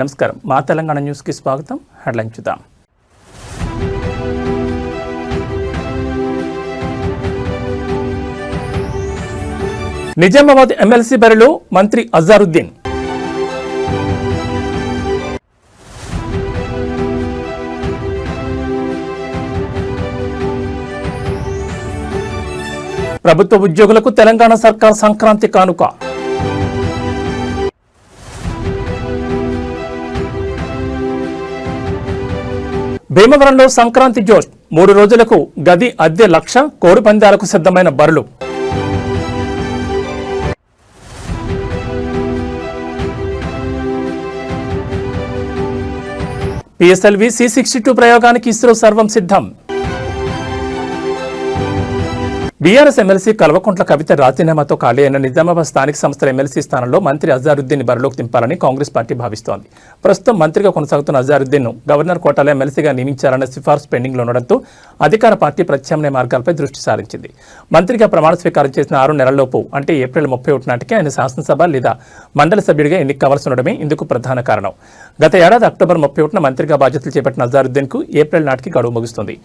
నమస్కారం. మా తెలంగాణ న్యూస్కి స్వాగతం. హెడ్లైన్ చూద్దాం. నిజామాబాద్ ఎమ్మెల్సీ బరిలో మంత్రి అజారుద్దీన్. ప్రభుత్వ ఉద్యోగులకు తెలంగాణ సర్కార్ సంక్రాంతి కానుక. భీమవరంలో సంక్రాంతి జోష్ మూడు రోజులకు గది అద్దె లక్ష కోడి పందాలకు సిద్ధమైన బరులు. పిఎస్ఎల్వి సి సిక్స్టీ టూ ప్రయోగానికి ఇస్రో సర్వం సిద్ధం. బీఆర్ఎస్ ఎమ్మెల్సీ కల్వకుంట్ల కవిత రాజీనామాతో ఖాళీ అయిన నిజామాబాద్ స్థానిక సంస్థల ఎమ్మెల్సీ స్థానంలో మంత్రి అజారుద్దీన్ బరిలోకి దింపాలని కాంగ్రెస్ పార్టీ భావిస్తోంది. ప్రస్తుతం మంత్రిగా కొనసాగుతున్న అజారుద్దీన్ను గవర్నర్ కోటాలో ఎమ్మెల్సీగా నియమించాలన్న సిఫార్సు పెండింగ్లో ఉండడంతో అధికార పార్టీ ప్రత్యామ్నాయ మార్గాలపై దృష్టి సారించింది. మంత్రిగా ప్రమాణ స్వీకారం చేసిన ఆరు నెలల్లోపు అంటే ఏప్రిల్ ముప్పై ఒకటి నాటికి ఆయన శాసనసభ లేదా మండలి సభ్యుడిగా ఎన్నిక కావాల్సి ఉండడమే ఇందుకు ప్రధాన కారణం. గత ఏడాది అక్టోబర్ ముప్పై ఒకటిన మంత్రిగా బాధ్యతలు చేపట్టిన అజారుద్దీన్కు ఏప్రిల్ నాటికి గడువు ముగుస్తుంది.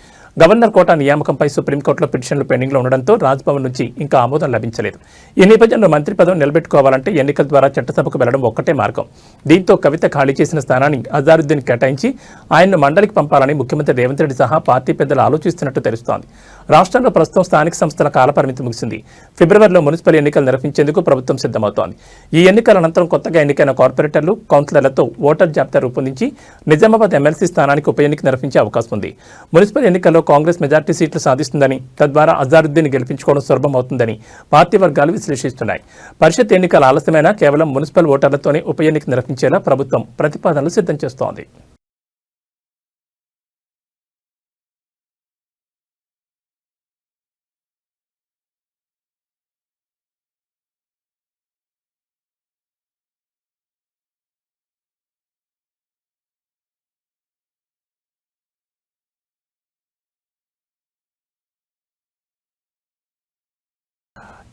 గవర్నర్ కోటా నియామకంపై సుప్రీంకోర్టులో పిటిషన్లు పెండింగ్లో ఉండడం ఉండడంతో రాజ్భవన్ నుంచి ఇంకా ఆమోదం లభించలేదు. ఈ నేపథ్యంలో మంత్రి పదవి నిలబెట్టుకోవాలంటే ఎన్నికల ద్వారా చట్టసభకు వెళ్ళడం ఒక్కటే మార్గం. దీంతో కవిత ఖాళీ చేసిన స్థానాన్ని అజారుద్దీన్ కేటాయించి ఆయన్ను మండలికి పంపాలని ముఖ్యమంత్రి రేవంత్ రెడ్డి సహా పార్టీ పెద్దలు ఆలోచిస్తున్నట్టు తెలుస్తోంది. రాష్ట్రంలో ప్రస్తుతం స్థానిక సంస్థల కాలపరిమితి ముగిసింది. ఫిబ్రవరిలో మున్సిపల్ ఎన్నికలు నిర్వహించేందుకు ప్రభుత్వం సిద్ధమవుతోంది. ఈ ఎన్నికల అనంతరం కొత్తగా ఎన్నికైన కార్పొరేటర్లు కౌన్సిలర్లతో ఓటర్ జాబితా రూపొందించి నిజామాబాద్ ఎమ్మెల్సీ స్థానానికి ఉప ఎన్నిక నిర్వహించే అవకాశం ఉంది. మున్సిపల్ ఎన్నికల్లో కాంగ్రెస్ మెజార్టీ సీట్లు సాధిస్తుందని తద్వారా అజారుద్దీన్ గెలిపించుకోవడం సులభమవుతుందని పార్టీ వర్గాలు విశ్లేషిస్తున్నాయి. పరిషత్ ఎన్నికల ఆలస్యమైన కేవలం మున్సిపల్ ఓటర్లతోనే ఉప ఎన్నిక నిర్వహించేలా ప్రభుత్వం ప్రతిపాదనలు సిద్ధం చేస్తోంది.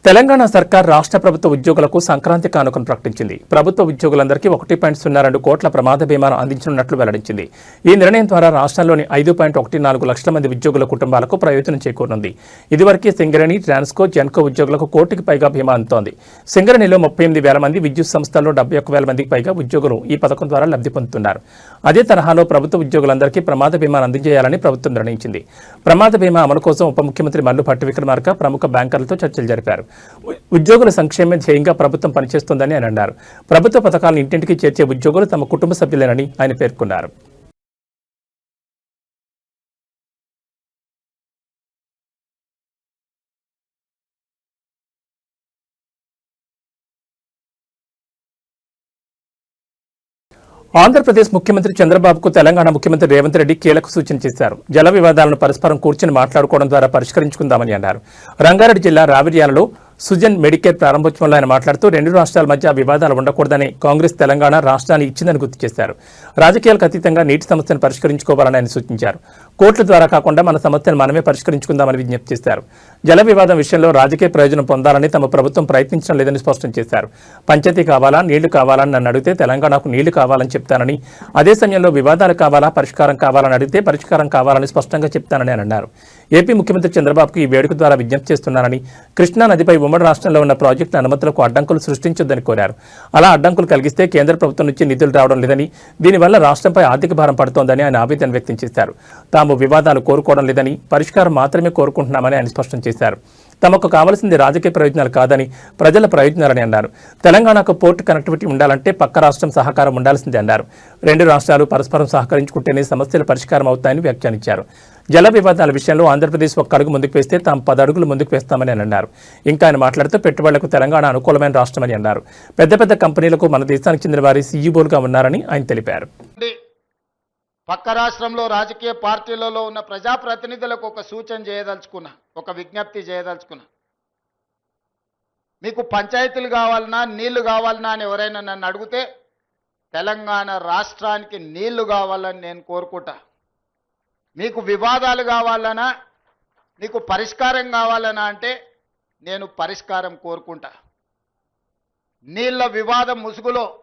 తెలంగాణ సర్కార్ రాష్ట్ర ప్రభుత్వ ఉద్యోగులకు సంక్రాంతి కానుకను ప్రకటించింది. ప్రభుత్వ ఉద్యోగులందరికీ ఒకటి పాయింట్ సున్నా రెండు కోట్ల ప్రమాద బీమాను అందించనున్నట్లు వెల్లడించింది. ఈ నిర్ణయం ద్వారా రాష్ట్రంలోని ఐదు పాయింట్ ఒకటి నాలుగు లక్షల మంది ఉద్యోగుల కుటుంబాలకు ప్రయోజనం చేకూరనుంది. ఇదివరకే సింగరేణి ట్రాన్స్కో జెన్కో ఉద్యోగులకు కోటికి పైగా బీమా అందుతోంది. సింగరేణిలో ముప్పై ఎనిమిది వేల మంది విద్యుత్ సంస్థల్లో డెబ్బై ఒక్క వేల మందికి పైగా ఉద్యోగులు ఈ పథకం ద్వారా లబ్ధి పొందుతున్నారు. అదే తరహాలో ప్రభుత్వ ఉద్యోగులందరికీ ప్రమాద బీమాను అందించేయాలని ప్రభుత్వం నిర్ణయించింది. ప్రమాద బీమా అమలు కోసం ఉప ముఖ్యమంత్రి మల్లు భట్టి విక్రమార్క ప్రముఖ బ్యాంకర్లతో చర్చలు జరిపారు. ఉద్యోగుల సంక్షేమ ధ్యేయంగా ప్రభుత్వం పనిచేస్తోందని ఆయన అన్నారు. ప్రభుత్వ పథకాలను ఇంటింటికి చేర్చే ఉద్యోగులు తమ కుటుంబ సభ్యులేనని ఆయన పేర్కొన్నారు. ఆంధ్రప్రదేశ్ ముఖ్యమంత్రి చంద్రబాబుకు తెలంగాణ ముఖ్యమంత్రి రేవంత్ రెడ్డి కీలక సూచన చేశారు. జల వివాదాలను పరస్పరం కూర్చుని మాట్లాడుకోవడం ద్వారా పరిష్కరించుకుందామని అన్నారు. రంగారెడ్డి జిల్లా రావిర్యాలలో సుజన్ మెడికేర్ ప్రారంభోత్సవంలో ఆయన మాట్లాడుతూ రెండు రాష్ట్రాల మధ్య వివాదాలు ఉండకూడదని కాంగ్రెస్ తెలంగాణ రాష్ట్రాన్ని ఇచ్చిందని గుర్తు చేశారు. రాజకీయాలకు అతీతంగా నీటి సమస్యను పరిష్కరించుకోవాలని ఆయన సూచించారు. కోర్టుల ద్వారా కాకుండా మన సమస్యను మనమే పరిష్కరించుకుందామని విజ్ఞప్తి చేశారు. జల వివాదం విషయంలో రాజకీయ ప్రయోజనం పొందాలని తమ ప్రభుత్వం ప్రయత్నించడం లేదని స్పష్టం చేశారు. పంచాయతీ కావాలా నీళ్ళు కావాలని నన్ను అడిగితే తెలంగాణకు నీళ్ళు కావాలని చెప్తానని అదే సమయంలో వివాదాలు కావాలా పరిష్కారం కావాలని అడిగితే పరిష్కారం కావాలని స్పష్టంగా చెప్తానని అన్నారు. ఏపీ ముఖ్యమంత్రి చంద్రబాబుకు ఈ వేడుక ద్వారా విజ్ఞప్తి చేస్తున్నారని కృష్ణా నదిపై ఉమ్మడి రాష్ట్రంలో ఉన్న ప్రాజెక్టుల అనుమతులకు అడ్డంకులు సృష్టించొద్దని కోరారు. అలా అడ్డంకులు కలిగిస్తే కేంద్ర ప్రభుత్వం నుంచి నిధులు రావడం లేదని దీనివల్ల రాష్ట్రంపై ఆర్థిక భారం పడుతోందని ఆయన ఆవేదన వ్యక్తం చేశారు. తాము వివాదాలు కోరుకోవడం లేదని పరిష్కారం మాత్రమే కోరుకుంటున్నామని ఆయన స్పష్టం చేశారు. తమకు కావలసింది రాజకీయ ప్రయోజనాలు కాదని ప్రజల ప్రయోజనాలని అన్నారు. తెలంగాణకు పోర్టు కనెక్టివిటీ ఉండాలంటే పక్క రాష్ట్రం సహకారం ఉండాల్సిందే అన్నారు. రెండు రాష్ట్రాలు పరస్పరం సహకరించుకుంటేనే సమస్యలు పరిష్కారం అవుతాయని వ్యాఖ్యానించారు. జల వివాదాల విషయంలో ఆంధ్రప్రదేశ్ ఒక్క అడుగు ముందుకు వేస్తే తాము పది అడుగులు ముందుకు వేస్తామని అన్నారు. ఇంకా ఆయన మాట్లాడుతూ పెట్టుబడులకు తెలంగాణ అనుకూలమైన రాష్ట్రమని అన్నారు. పెద్ద పెద్ద కంపెనీలకు మన దేశానికి చెందిన వారి సీఈఓలుగా ఉన్నారని ఆయన తెలిపారు. పక్క రాష్ట్రంలో రాజకీయ పార్టీలలో ఉన్న ప్రజాప్రతినిధులకు ఒక సూచన చేయదలుచుకున్నా ఒక విజ్ఞప్తి చేయదలుచుకున్నా. మీకు పంచాయతీలు కావాలన్నా నీళ్ళు కావాలన్నా అని ఎవరైనా నన్ను అడిగితే తెలంగాణ రాష్ట్రానికి నీళ్ళు కావాలని నేను కోరుకుంటా. మీకు వివాదాలు కావాలనా? నీకు పరిష్కారం కావాలనా అంటే నేను పరిష్కారం కోరుకుంటా. నీళ్ళ వివాదం ముసుగులో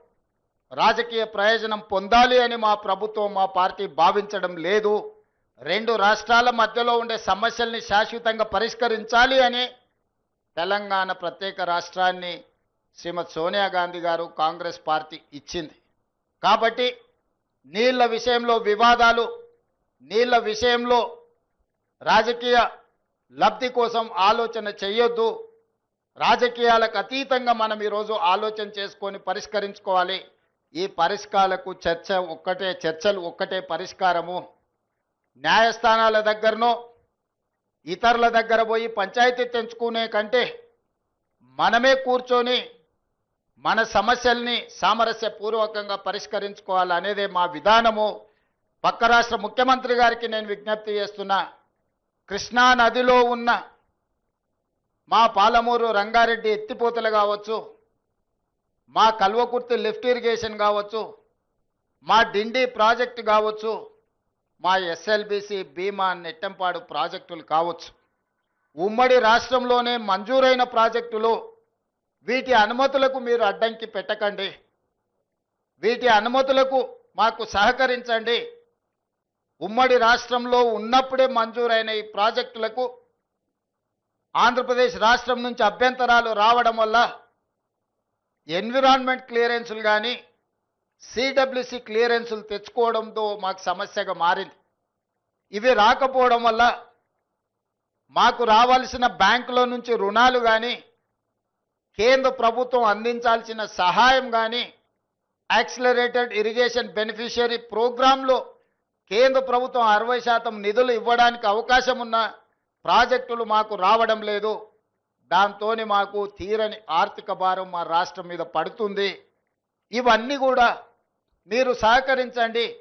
రాజకీయ ప్రయోజనం పొందాలి అని మా ప్రభుత్వం మా పార్టీ భావించడం లేదు. రెండు రాష్ట్రాల మధ్యలో ఉండే సమస్యల్ని శాశ్వతంగా పరిష్కరించాలి అని తెలంగాణ ప్రత్యేక రాష్ట్రాన్ని శ్రీమతి సోనియా గాంధీ గారు కాంగ్రెస్ పార్టీ ఇచ్చింది. కాబట్టి నీళ్ళ విషయంలో వివాదాలు నీళ్ళ విషయంలో రాజకీయ లబ్ధి కోసం ఆలోచన చేయొద్దు రాజకీయాలకు అతీతంగా మనం ఈరోజు ఆలోచన చేసుకొని పరిష్కరించుకోవాలి. ఈ పరిష్కారాలకు చర్చ ఒక్కటే చర్చలు ఒక్కటే పరిష్కారము. న్యాయస్థానాల దగ్గరనో ఇతరుల దగ్గర పోయి పంచాయతీ తెంచుకునే కంటే మనమే కూర్చొని మన సమస్యల్ని సామరస్యపూర్వకంగా పరిష్కరించుకోవాలనేదే మా విధానము. పక్క రాష్ట్ర ముఖ్యమంత్రి గారికి నేను విజ్ఞప్తి చేస్తున్నా కృష్ణా నదిలో ఉన్న మా పాలమూరు రంగారెడ్డి ఎత్తిపోతలు కావచ్చు మా కల్వకుర్తి లిఫ్ట్ ఇరిగేషన్ కావచ్చు మా డిండి ప్రాజెక్టు కావచ్చు మా ఎస్ఎల్బిసి భీమా నెట్టంపాడు ప్రాజెక్టులు కావచ్చు. ఉమ్మడి రాష్ట్రంలోనే మంజూరైన ప్రాజెక్టులు వీటి అనుమతులకు మీరు అడ్డంకి పెట్టకండి. వీటి అనుమతులకు మాకు సహకరించండి. ఉమ్మడి రాష్ట్రంలో ఉన్నప్పుడే మంజూరైన ఈ ప్రాజెక్టులకు ఆంధ్రప్రదేశ్ రాష్ట్రం నుంచి అభ్యంతరాలు రావడం వల్ల ఎన్విరాన్మెంట్ క్లియరెన్సులు కానీ సిడబ్ల్యూసి క్లియరెన్సులు తెచ్చుకోవడంతో మాకు సమస్యగా మారింది. ఇవి రాకపోవడం వల్ల మాకు రావాల్సిన బ్యాంకులో నుంచి రుణాలు కానీ కేంద్ర ప్రభుత్వం అందించాల్సిన సహాయం కానీ యాక్సిలరేటెడ్ ఇరిగేషన్ బెనిఫిషియరీ ప్రోగ్రాంలో కేంద్ర ప్రభుత్వం అరవై శాతం నిధులు ఇవ్వడానికి అవకాశం ఉన్న ప్రాజెక్టులు మాకు రావడం లేదు. దాంతో మాకు తీరని ఆర్థిక భారం మా రాష్ట్రం మీద పడుతుంది. ఇవన్నీ కూడా మీరు సహకరించండి.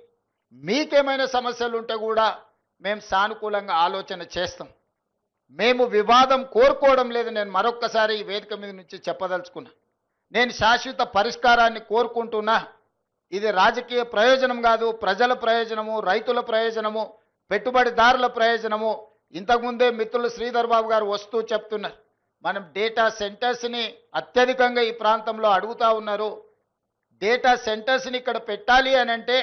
మీకేమైనా సమస్యలు ఉంటే కూడా మేము సానుకూలంగా ఆలోచన చేస్తాం. మేము వివాదం కోరుకోవడం లేదు. నేను మరొక్కసారి ఈ వేదిక మీద నుంచి చెప్పదలుచుకున్నా. నేను శాశ్వత పరిష్కారాన్ని కోరుకుంటున్నా. ఇది రాజకీయ ప్రయోజనం కాదు ప్రజల ప్రయోజనము రైతుల ప్రయోజనము పెట్టుబడిదారుల ప్రయోజనము. ఇంతకుముందే మిత్రులు శ్రీధర్ బాబు గారు వస్తూ చెప్తున్నారు. మనం డేటా సెంటర్స్ని అత్యధికంగా ఈ ప్రాంతంలో అడుగుతా ఉన్నారు. డేటా సెంటర్స్ని ఇక్కడ పెట్టాలి అని అంటే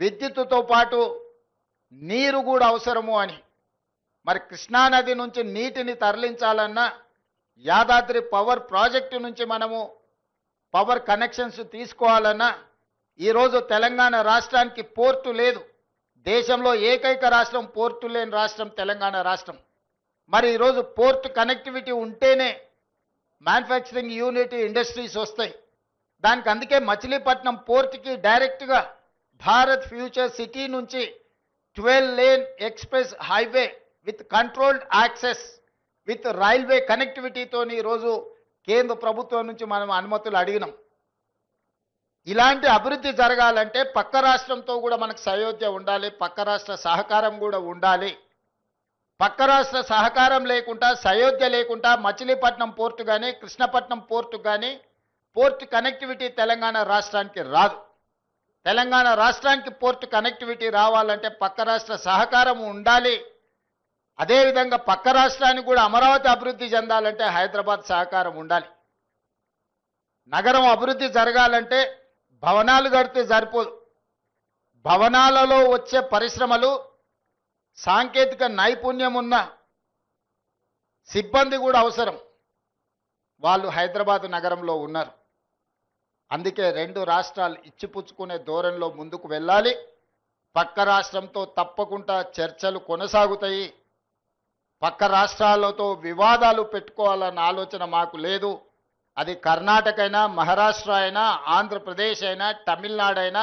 విద్యుత్తుతో పాటు నీరు కూడా అవసరము అని. మరి కృష్ణానది నుంచి నీటిని తరలించాలన్నా యాదాద్రి పవర్ ప్రాజెక్టు నుంచి మనము పవర్ కనెక్షన్స్ తీసుకోవాలన్నా ఈరోజు తెలంగాణ రాష్ట్రానికి పోర్టు లేదు. దేశంలో ఏకైక రాష్ట్రం పోర్టు లేని రాష్ట్రం తెలంగాణ రాష్ట్రం. మరి ఈరోజు పోర్ట్ కనెక్టివిటీ ఉంటేనే మ్యానుఫ్యాక్చరింగ్ యూనిట్ ఇండస్ట్రీస్ వస్తాయి. దానికి అందుకే మచిలీపట్నం పోర్ట్కి డైరెక్ట్గా భారత్ ఫ్యూచర్ సిటీ నుంచి twelve lane express highway with controlled access with railway కనెక్టివిటీతో ఈరోజు కేంద్ర ప్రభుత్వం నుంచి మనం అనుమతులు అడిగినాం. ఇలాంటి అభివృద్ధి జరగాలంటే పక్క రాష్ట్రంతో కూడా మనకు సయోధ్య ఉండాలి పక్క రాష్ట్ర సహకారం కూడా ఉండాలి. పక్క రాష్ట్ర సహకారం లేకుండా సయోధ్య లేకుండా మచిలీపట్నం పోర్టు కానీ కృష్ణపట్నం పోర్టు కానీ పోర్ట్ కనెక్టివిటీ తెలంగాణ రాష్ట్రానికి రాదు. తెలంగాణ రాష్ట్రానికి పోర్ట్ కనెక్టివిటీ రావాలంటే పక్క రాష్ట్ర సహకారం ఉండాలి. అదేవిధంగా పక్క రాష్ట్రానికి కూడా అమరావతి అభివృద్ధి చెందాలంటే హైదరాబాద్ సహకారం ఉండాలి. నగరం అభివృద్ధి జరగాలంటే భవనాలు కడితే సరిపోదు. భవనాలలో వచ్చే పరిశ్రమలు సాంకేతిక నైపుణ్యం ఉన్న సిబ్బంది కూడా అవసరం. వాళ్ళు హైదరాబాద్ నగరంలో ఉన్నారు. అందుకే రెండు రాష్ట్రాలు ఇచ్చిపుచ్చుకునే ధోరణిలో ముందుకు వెళ్ళాలి. పక్క రాష్ట్రంతో తప్పకుండా చర్చలు కొనసాగుతాయి. పక్క రాష్ట్రాలతో వివాదాలు పెట్టుకోవాలన్న ఆలోచన మాకు లేదు. అది కర్ణాటక అయినా మహారాష్ట్ర అయినా ఆంధ్రప్రదేశ్ అయినా తమిళనాడు అయినా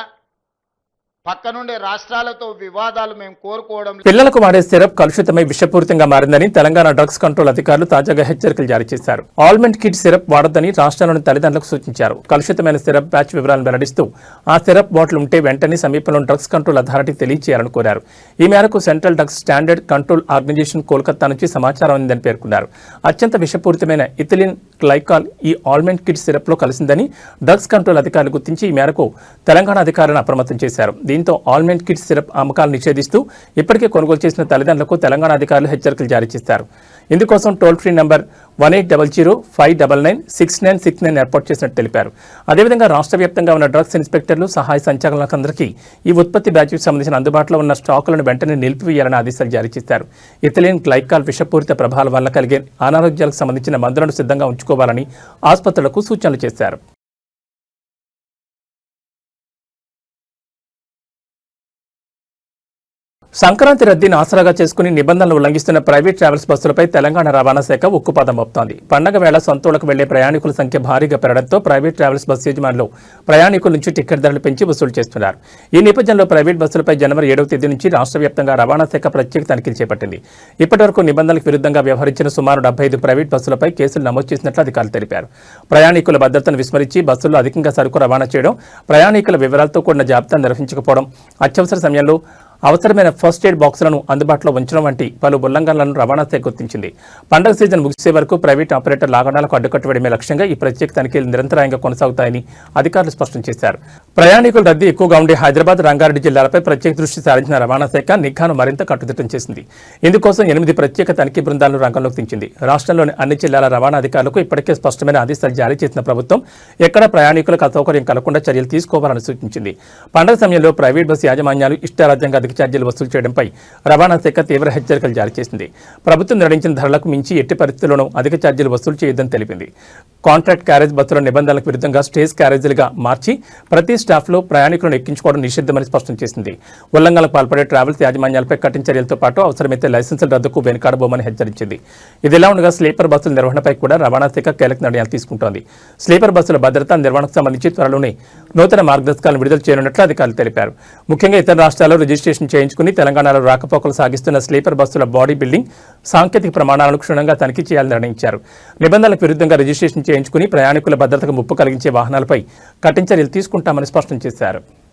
పక్కనుండే రాష్ట్రాలతో వివాదాలు మేము కోరుకోవడం పిల్లలకు వాడే సిరప్ కలుషితమై విషపూరితంగా మారిందని తెలంగాణ డ్రగ్స్ కంట్రోల్ అధికారులు తాజాగా హెచ్చరికలు జారీ చేశారు. ఆల్మెంట్ కిట్ సిరప్ వాడొద్దని రాష్ట్రంలోని తల్లిదండ్రులకు సూచించారు. కలుషితమైన సిరప్ బ్యాచ్ వివరాలను వెల్లడిస్తూ ఆ సిరప్ బాటిల్ ఉంటే వెంటనే సమీపంలో డ్రగ్స్ కంట్రోల్ అథారిటీ తెలియజేయాలని కోరారు. ఈ మేరకు central drugs standard control organisation Kolkata నుంచి సమాచారం అందిందని పేర్కొన్నారు. అత్యంత విషపూరితమైన ఇథిలిన్ గ్లైకాల్ ఈ ఆల్మెంట్ కిట్ సిరప్లో కలిసిందని డ్రగ్స్ కంట్రోల్ అధికారులు గుర్తించి ఈ మేరకు తెలంగాణ అధికారులను అప్రమత్తం చేశారు. దీంతో ఆల్మెంట్ కిట్ సిరప్ అమ్మకాలు నిషేధిస్తూ ఇప్పటికే కొనుగోలు చేసిన తల్లిదండ్రులకు తెలంగాణ అధికారులు హెచ్చరికలు జారీ చేశారు. ఇందుకోసం toll free number one eight double zero five double nine six nine six nine ఏర్పాటు చేసినట్టు తెలిపారు. అదేవిధంగా రాష్ట్ర వ్యాప్తంగా ఉన్న డ్రగ్స్ ఇన్స్పెక్టర్లు సహాయ సంచాలకులందరికీ ఈ ఉత్పత్తి బ్యాచ్కి సంబంధించిన అందుబాటులో ఉన్న స్టాకులను వెంటనే నిలిపివేయాలని ఆదేశాలు జారీ చేశారు. ఇథలిన్ గ్లైకాల్ విషపూరిత ప్రభావాల వల్ల కలిగే అనారోగ్యాలకు సంబంధించిన మందులను సిద్ధంగా ఉంచుకోవాలని ఆసుపత్రులకు సూచనలు చేశారు. సంక్రాంతి రద్దీని ఆసరాగా చేసుకుని నిబంధనలు ఉల్లంఘిస్తున్న ప్రైవేట్ ట్రావెల్స్ బస్సులపై తెలంగాణ రవాణా శాఖ ఉక్కుపాదం మోపుతోంది. పండగ వేళ సొంతూళ్ళకు వెళ్ళే ప్రయాణికుల సంఖ్య భారీగా పెరగడంతో ప్రైవేట్ ట్రావెల్స్ బస్సు యజమానులు ప్రయాణికుల నుంచి టికెట్ ధరలు పెంచి వసూలు చేస్తున్నారు. ఈ నేపథ్యంలో ప్రైవేట్ బస్సులపై జనవరి ఏడవ తేదీ నుంచి రాష్ట్ర వ్యాప్తంగా రవాణా శాఖ ప్రత్యేక తనిఖీలు చేపట్టింది. ఇప్పటివరకు నిబంధనలకు విరుద్ధంగా వ్యవహరించిన సుమారు డెబ్బై ఐదు ప్రైవేట్ బస్సులపై కేసులు నమోదు చేసినట్లు అధికారులు తెలిపారు. ప్రయాణికుల భద్రతను విస్మరించి బస్సుల్లో అధికంగా సరుకు రవాణా చేయడం ప్రయాణికుల వివరాలతో కూడిన జాబితా నిర్వహించకపోవడం అత్యవసర సమయంలో అవసరమైన ఫస్ట్ ఎయిడ్ బాక్సులను అందుబాటులో ఉంచడం వంటి పలు ఉల్లంఘనలను రవాణా శాఖ గుర్తించింది. పండగ సీజన్ ముగిసే వరకు ప్రైవేట్ ఆపరేటర్ లాగడాలకు అడ్డుకట్ట వేయడమే లక్ష్యంగా ఈ ప్రత్యేక తనిఖీలు నిరంతరాయంగా కొనసాగుతాయని అధికారులు స్పష్టం చేశారు. ప్రయాణికుల రద్దీ ఎక్కువగా ఉండే హైదరాబాద్ రంగారెడ్డి జిల్లాలపై ప్రత్యేక దృష్టి సారించిన రవాణా శాఖ నిఘాను మరింత కట్టుదిట్టం చేసింది. ఇందుకోసం ఎనిమిది ప్రత్యేక తనిఖీ బృందాలను రంగంలోకి దించింది రాష్ట్రంలోని అన్ని జిల్లాల రవాణా అధికారులకు ఇప్పటికే స్పష్టమైన ఆదేశాలు జారీ చేసిన ప్రభుత్వం ఎక్కడ ప్రయాణికులకు అసౌకర్యం కలగకుండా చర్యలు తీసుకోవాలని సూచించింది. పండగ సమయంలో ప్రైవేట్ బస్సు యాజమాన్యాలు ఇష్టారాజ్యంగా అధిక ఛార్జీలు వసూలు చేయడంపై రవాణా శాఖ తీవ్ర హెచ్చరికలు జారీ చేసింది. ప్రభుత్వం నిర్ణయించిన ధరలకు మించి ఎట్టి పరిస్థితుల్లోనూ అధిక ఛార్జీలు వసూలు చేయొద్దని తెలిపింది. కాంట్రాక్ట్ క్యారేజ్ బస్సుల నిబంధనలకు విరుద్ధంగా స్టేజ్ క్యారేజీలుగా మార్చి ప్రతి స్టాఫ్లో ప్రయాణికులను ఎక్కించుకోవడం నిషిద్ధమని స్పష్టం చేసింది. ఉల్లంఘనలకు పాల్పడే ట్రావెల్స్ యాజమాన్యాలపై కఠిన చర్యలతో పాటు అవసరమైతే లైసెన్సుల రద్దుకు వెనుకాడబోమని హెచ్చరించింది. ఇదిలా ఉండగా స్లీపర్ బస్సుల నిర్వహణపై కూడా రవాణా శాఖ కీలక నిర్ణయాలు తీసుకుంటోంది. స్లీపర్ బస్సుల భద్రత నిర్వహణకు సంబంధించి త్వరలోనే నూతన మార్గదర్శకాలను విడుదల చేయనున్నట్లు అధికారులు తెలిపారు. ముఖ్యంగా ఇతర రాష్ట్రాల్లో రిజిస్ట్రేషన్ చేయించుకుని తెలంగాణలో రాకపోకలు సాగిస్తున్న స్లీపర్ బస్సుల బాడీ బిల్డింగ్ సాంకేతిక ప్రమాణాలను క్షుణ్ణంగా తనిఖీ చేయాలని నిర్ణయించారు. నిబంధనలకు విరుద్ధంగా రిజిస్ట్రేషన్ చేయించుకుని ప్రయాణికుల భద్రతకు ముప్పు కలిగించే వాహనాలపై కఠిన చర్యలు తీసుకుంటామని స్పష్టం చేశారు.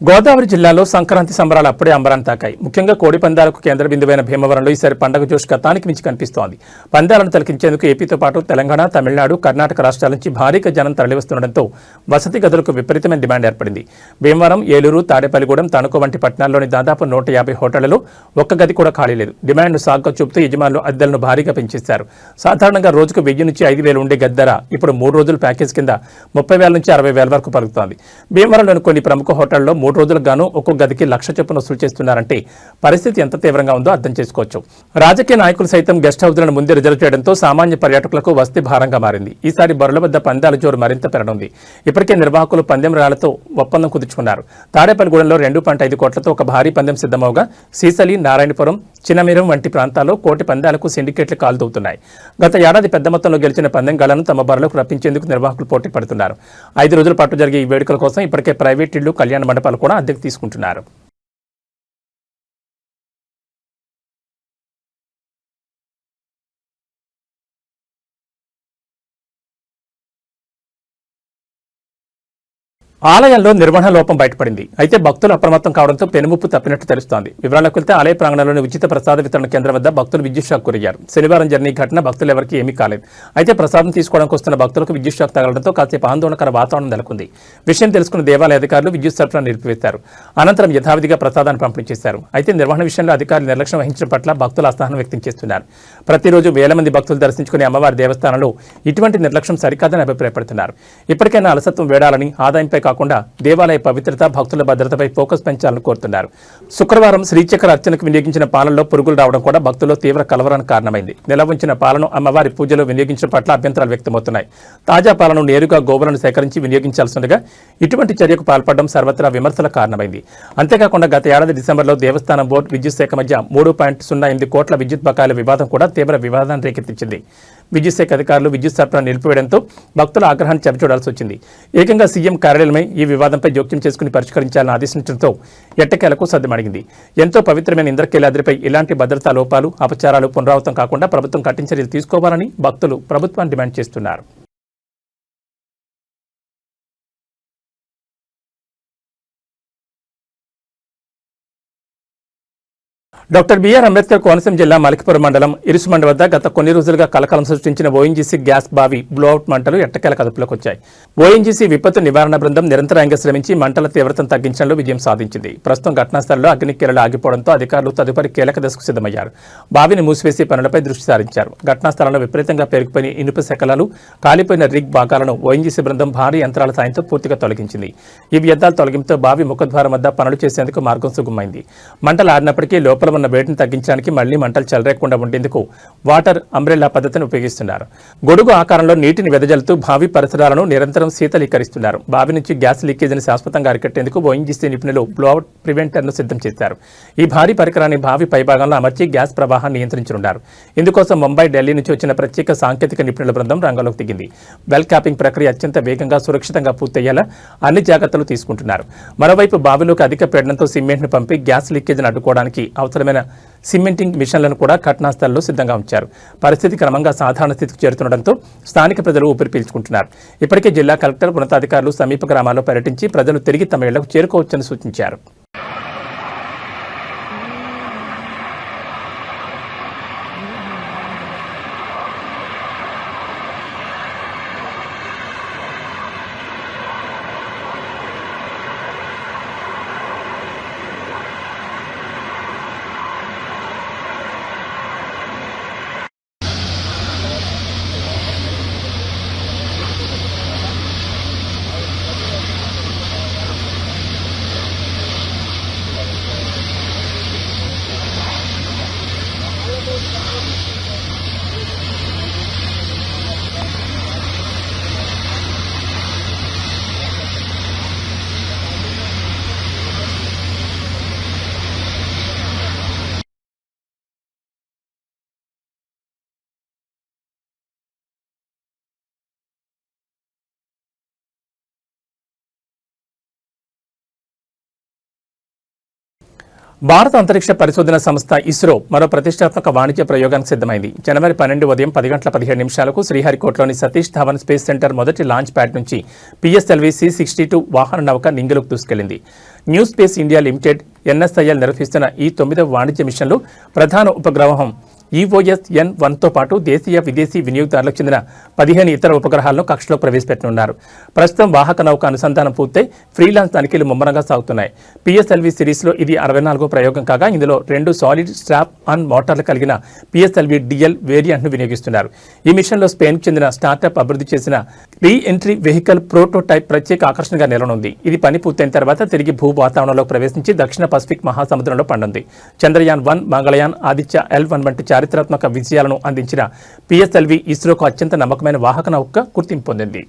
గోదావరి జిల్లాలో సంక్రాంతి సంబరాలు అప్పుడే అంబరాన్ని తాకాయి ముఖ్యంగా కోడి పందాలకు కేంద్ర బిందువైన భీమవరంలో ఈసారి పండగ జోష్ గతానికి మించి కనిపిస్తోంది. పందాలను తలకించేందుకు ఏపీతో పాటు తెలంగాణ తమిళనాడు కర్ణాటక రాష్ట్రాల నుంచి భారీగా జనం తరలివస్తుండటంతో వసతి గదులకు విపరీతమైన డిమాండ్ ఏర్పడింది. భీమవరం ఏలూరు తాడేపల్లిగూడెం తణుకు వంటి పట్టణాల్లోని దాదాపు నూట యాభై హోటళ్ళలో ఒక్క గది కూడా ఖాళీ లేదు. డిమాండ్ను సాగ్గా చూపుతూ యజమానులు అద్దెలను భారీగా పెంచేశారు. సాధారణంగా రోజుకు వెయ్యి నుంచి ఐదు వేలు ఉండే గద్దర ఇప్పుడు మూడు రోజుల ప్యాకేజ్ కింద ముప్పై వేల నుంచి అరవై వేల వరకు పలుకుతోంది. భీమవరంలోని కొన్ని ప్రముఖ హోటళ్ళలో మూడు రోజులకు గాను ఒక్కో గదికి లక్ష చొప్పున వసూలు చేస్తున్నారంటే పరిస్థితి ఎంత తీవ్రంగా ఉందో అర్థం చేసుకోవచ్చు. రాజకీయ నాయకులు సైతం గెస్ట్ హౌస్లను ముందే రిజర్వ్ చేయడంతో సామాన్య పర్యాటకులకు వస్తీ భారంగా మారింది. ఈసారి బరుల వద్ద పందాల జోరు మరింత పెరగనుంది. ఇప్పటికే నిర్వాహకులు పందెం రాళ్ళతో ఒప్పందం కుదుర్చుకున్నారు. తాడేపల్లిగూడెంలో రెండు పాయింట్ ఐదు కోట్లతో ఒక భారీ పందెం సిద్ధమవగా సీసలి నారాయణపురం చిన్నమీరం వంటి ప్రాంతాల్లో కోటి పందాలకు సిండికేట్లు కాలుదవుతున్నాయి. గత ఏడాది పెద్ద మొత్తంలో గెలిచిన పందెంగాళ్ళను తమ బరులకు రప్పించేందుకు నిర్వాహకులు పోటీ పడుతున్నారు. ఐదు రోజుల పాటు జరిగే ఈ వేడుకల కోసం ఇప్పటికే ప్రైవేట్ ఇళ్ళు కళ్యాణ మండపాలు కూడా అద్దెకు తీసుకుంటున్నారు. ఆలయంలో నిర్వహణ లోపం బయటపడింది. అయితే భక్తులు అప్రమత్తం కావడంతో పెనుముప్పు తప్పినట్టు తెలుస్తోంది. వివరాలకు వెళ్తే ఆలయ ప్రాంగణంలోని ఉచిత ప్రసాద వితరణ కేంద్రం వద్ద భక్తులు విద్యుత్ షాక్ గురయ్యారు. శనివారం జరిగిన ఘటన భక్తులు ఎవరికి ఏమీ కాలేదు. అయితే ప్రసాదం తీసుకోవడానికి వస్తున్న భక్తులకు విద్యుత్ షాక్ తగలడంతో కాసేపు ఆందోళనకర వాతావరణం నెలకొంది. విషయం తెలుసుకున్న దేవాలయ అధికారులు విద్యుత్ సరఫరా నిలిపివేశారు. అనంతరం యథావిధిగా ప్రసాదాన్ని పంపిణీ చేశారు అయితే నిర్వహణ విషయంలో అధికారులు నిర్లక్ష్యం వహించడం పట్ల భక్తులు అసహనం వ్యక్తం చేస్తున్నారు. ప్రతిరోజు వేల మంది భక్తులు దర్శించుకునే అమ్మవారి దేవస్థానంలో ఇటువంటి నిర్లక్ష్యం సరికాదని అభిప్రాయపడుతున్నారు. ఇప్పటికైనా అలసత్వం వేడాలని ఆదాయంపై కాకుండా దేవాలయ పవిత్రత భక్తుల భద్రతపై ఫోకస్ పెంచాలని కోరుతున్నారు. శుక్రవారం శ్రీచక్ర అర్చనకు వినియోగించిన పాలనలో పురుగులు రావడం కూడా భక్తుల్లో తీవ్ర కలవరానికి కారణమైంది. నిల్వ ఉంచిన పాలను అమ్మవారి పూజలో వినియోగించడం పట్ల అభ్యంతరాలు వ్యక్తమవుతున్నాయి. తాజా పాలను నేరుగా గోవులను సేకరించి వినియోగించాల్సిందిగా ఇటువంటి చర్యకు పాల్పడడం సర్వత్రా విమర్శల కారణమైంది. అంతేకాకుండా గత ఏడాది డిసెంబర్లో దేవస్థానం బోర్డు విద్యుత్ శాఖ మధ్య మూడు పాయింట్ సున్నా ఎనిమిది కోట్ల విద్యుత్ బకాయిల వివాదం కూడా తీవ్ర వివాదాన్ని రేకెత్తించింది. విద్యుత్ శాఖ అధికారులు విద్యుత్ సరఫరా నిలిపివేయడంతో భక్తుల ఆగ్రహాన్ని చవిచూడాల్సి వచ్చింది. ఏకంగా సీఎం కార్యాలయమే ఈ వివాదంపై జోక్యం చేసుకుని పరిష్కరించాలని ఆదేశించడంతో ఎట్టకేలకు సద్దమడిగింది ఎంతో పవిత్రమైన ఇంద్రకీలాద్రిపై ఇలాంటి భద్రతా లోపాలు అపచారాలు పునరావృతం కాకుండా ప్రభుత్వం కఠిన చర్యలు తీసుకోవాలని భక్తులు ప్రభుత్వాన్ని డిమాండ్ చేస్తున్నారు. డాక్టర్ బిఆర్ అంబేద్కర్ కోనసీమ జిల్లా మలికిపురం మండలం ఇరుసుమండ వద్ద గత కొన్ని రోజులుగా కలకలం సృష్టించిన ఓఎన్జీసీ గ్యాస్ బావి బ్లోఅవుట్ మంటలు ఎట్టకేల కదుపులోకి వచ్చాయి. ఓఎన్జీసీ విపత్తు నివారణ బృందం నిరంతరాయంగా శ్రమించి మంటల తీవ్రతను తగ్గించడంలో విజయం సాధించింది. ప్రస్తుతం ఘటనా స్థలంలో అగ్నికీలలు ఆగిపోవడంతో అధికారులు తదుపరి కీలక దశకు సిద్ధమయ్యారు. బావిని మూసివేసి పనులపై దృష్టి సారించారు. ఘటనా స్థలంలో విపరీతంగా పేరుకుపోయిన ఇనుప శకలాలు కాలిపోయిన రిగ్ భాగాలను ఓఎన్జీసీ బృందం భారీ యంత్రాల సాయంతో పూర్తిగా తొలగించింది. ఈ వ్యర్థాల తొలగింపుతో బావి ముఖద్వారం వద్ద పనులు చేసేందుకు మార్గం సుగమైంది. మంటలు ఆరినప్పటికీ లోపల ఉన్న వేడిని తగ్గించడానికి మళ్ళీ మంటలు చెలరేకుండా ఉండేందుకు వాటర్ అంబ్రెల్లా పద్ధతిని ఉపయోగిస్తున్నారు. గొడుగు ఆకారంలో నీటిని వెదజల్లుతూ బావి పరిసరాలను నిరంతరం శీతలీకరిస్తున్నారు. బావి నుంచి గ్యాస్ లీకేజీని శాశ్వతంగా అరికట్టేందుకు ఓఎన్జీసీ నిపుణులు బ్లోఅవుట్ ప్రివెంటర్ను సిద్ధం చేశారు. ఈ భారీ పరికరాన్ని బావి పైభాగంలో అమర్చి గ్యాస్ ప్రవాహాన్ని నియంత్రించనున్నారు. ఇందుకోసం ముంబై ఢిల్లీ నుంచి వచ్చిన ప్రత్యేక సాంకేతిక నిపుణుల బృందం రంగంలోకి దిగింది. వెల్ క్యాపింగ్ ప్రక్రియ అత్యంత వేగంగా సురక్షితంగా పూర్తయ్యేలా అన్ని జాగ్రత్తలు తీసుకుంటున్నారు. మరోవైపు బావిలోకి అధిక పీడనంతో సిమెంట్ను పంపి గ్యాస్ లీకేజీని అడ్డుకోవడానికి అవసరమైన సిమెంటింగ్ మిషన్లను కూడా ఘటనాస్థలంలో సిద్ధంగా ఉంచారు. పరిస్థితి క్రమంగా సాధారణ స్థితికి చేరుతుండటంతో స్థానిక ప్రజలు ఊపిరి పీల్చుకుంటున్నారు. ఇప్పటికే జిల్లా కలెక్టర్ ఉన్నతాధికారులు సమీప గ్రామాల్లో పర్యటించి ప్రజలు తిరిగి తమ ఇళ్ళకు చేరుకోవచ్చని సూచించారు. భారత అంతరిక్ష పరిశోధన సంస్థ ఇస్రో మరో ప్రతిష్టాత్మక వాణిజ్య ప్రయోగానికి సిద్ధమైంది. జనవరి పన్నెండు ఉదయం పది గంటల పదిహేడు నిమిషాలకు శ్రీహరికోటలోని సతీష్ ధవన్ స్పేస్ సెంటర్ మొదటి లాంచ్ ప్యాడ్ నుంచి పిఎస్ఎల్వి సి సిక్స్టీ టూ వాహన నౌక నింగిలోకి దూసుకెళ్ళింది. New space India limited NSIL నిర్వహిస్తున్న ఈ తొమ్మిదవ వాణిజ్య మిషన్లు ప్రధాన ఉపగ్రహం ఈఓఎస్ ఎన్ వన్తో పాటు దేశీయ విదేశీ వినియోగదారులకు చెందిన పదిహేను ఇతర ఉపగ్రహాలను కక్షలో ప్రవేశపెట్టనున్నారు. ప్రస్తుతం వాహక నౌక అనుసంధానం పూర్తయి ఫ్రీలాన్స్ తనిఖీలు ముమ్మరంగా సాగుతున్నాయి. పిఎస్ఎల్వి సిరీస్లో ఇది అరవై నాలుగో ప్రయోగం కాగా ఇందులో రెండు సాలిడ్ స్ట్రాప్ ఆన్ మోటార్లు కలిగిన పిఎస్ఎల్వి డిఎల్ వేరియంట్ను వినియోగిస్తున్నారు. ఈ మిషన్లో స్పెయిన్కు చెందిన స్టార్టప్ అభివృద్ధి చేసిన రీ ఎంట్రీ వెహికల్ ప్రోటోటైప్ ప్రత్యేక ఆకర్షణగా నిలనుంది ఇది పని పూర్తయిన తర్వాత తిరిగి భూ వాతావరణంలో ప్రవేశించి దక్షిణ పసిఫిక్ మహాసముద్రంలో పండుంది. Chandrayaan one Mangalyaan Aditya L one వంటి చారిత్రాత్మక విజయాలను అందించిన పిఎస్ఎల్వి ఇస్రోకు అత్యంత నమ్మకమైన వాహక నౌక గుర్తింపు పొందింది.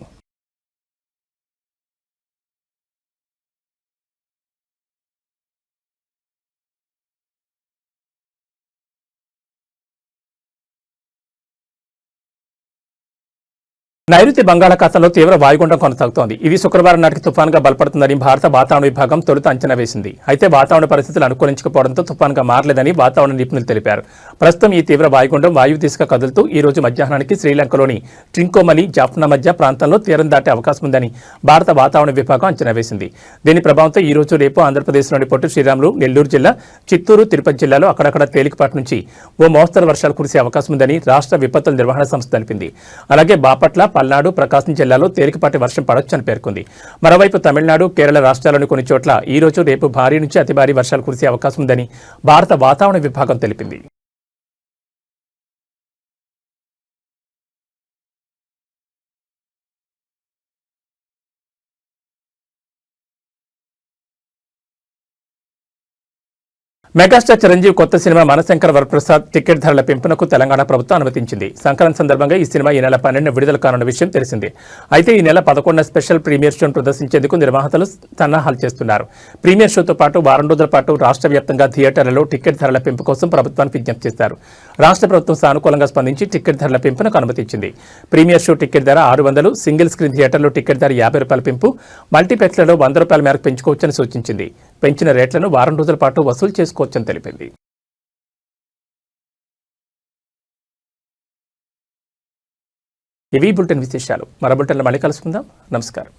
నైరుతి బంగాళాఖాతంలో తీవ్ర వాయుగుండం కొనసాగుతోంది. ఇది శుక్రవారం నాటికి తుఫాన్గా బలపడుతుందని భారత వాతావరణ విభాగం తొలుత అంచనా వేసింది. అయితే వాతావరణ పరిస్థితులు అనుకూలించకపోవడంతో తుఫాన్గా మారలేదని వాతావరణ నిపుణులు తెలిపారు. ప్రస్తుతం ఈ తీవ్ర వాయుగుండం వాయువు దిశగా కదులుతూ ఈ రోజు మధ్యాహ్నానికి శ్రీలంకలోని ట్రింకోమలి జాఫ్నా మధ్య ప్రాంతంలో తీరం దాటే అవకాశం ఉందని భారత వాతావరణ విభాగం అంచనా వేసింది. దీని ప్రభావంతో ఈ రోజు రేపు ఆంధ్రప్రదేశ్లోని పొట్టి శ్రీరాములు నెల్లూరు జిల్లా చిత్తూరు తిరుపతి జిల్లాలో అక్కడక్కడ తేలికపాటి నుంచి ఓ మోస్తరు వర్షాలు కురిసే అవకాశం ఉందని రాష్ట్ర విపత్తుల నిర్వహణ సంస్థ తెలిపింది. అలాగే బాపట్ల పల్నాడు ప్రకాశం జిల్లాలో తేలికపాటి వర్షం పడొచ్చని పేర్కొంది. మరోవైపు తమిళనాడు కేరళ రాష్ట్రాల్లోని కొన్ని చోట్ల ఈ రోజు రేపు భారీ నుంచి అతి భారీ వర్షాలు కురిసే అవకాశం ఉందని భారత వాతావరణ విభాగం తెలిపింది. మెగాస్టార్ చిరంజీవి కొత్త సినిమా మనశంకర వరప్రసాద్ టికెట్ ధరల పెంపునకు తెలంగాణ ప్రభుత్వం అనుమతించింది. సంక్రాంతి సందర్భంగా ఈ సినిమా ఈ నెల పన్నెండు విడుదల కానున్న విషయం తెలిసిందే. అయితే ఈ నెల పదకొండున స్పెషల్ ప్రీమియర్ షోను ప్రదర్శించేందుకు నిర్వాహకులు సన్నాహాలు చేస్తున్నారు. ప్రీమియర్ షోతో పాటు వారం రోజుల పాటు రాష్ట్ర వ్యాప్తంగా థియేటర్లలో టికెట్ ధరల పెంపు కోసం ప్రభుత్వానికి విజ్ఞప్తి చేశారు రాష్ట్ర ప్రభుత్వం సానుకూలంగా స్పందించి టికెట్ ధరల పెంపునకు అనుమతించింది. ప్రీమియర్ షో టికెట్ ధర ఆరు వందలు సింగిల్ స్క్రీన్ థియేటర్లో టికెట్ ధర యాభై రూపాయల పెంపు మల్టీప్లెక్స్లలో వంద రూపాయల మేరకు పెంచుకోవచ్చని సూచించింది. పెంచిన రేట్లను వారం రోజుల పాటు వసూలు చేసుకోవచ్చని తెలిపింది. ఇవి బులెటిన్ విశేషాలు. మరో బులెటిన్లో మళ్ళీ కలుసుకుందాం. నమస్కారం.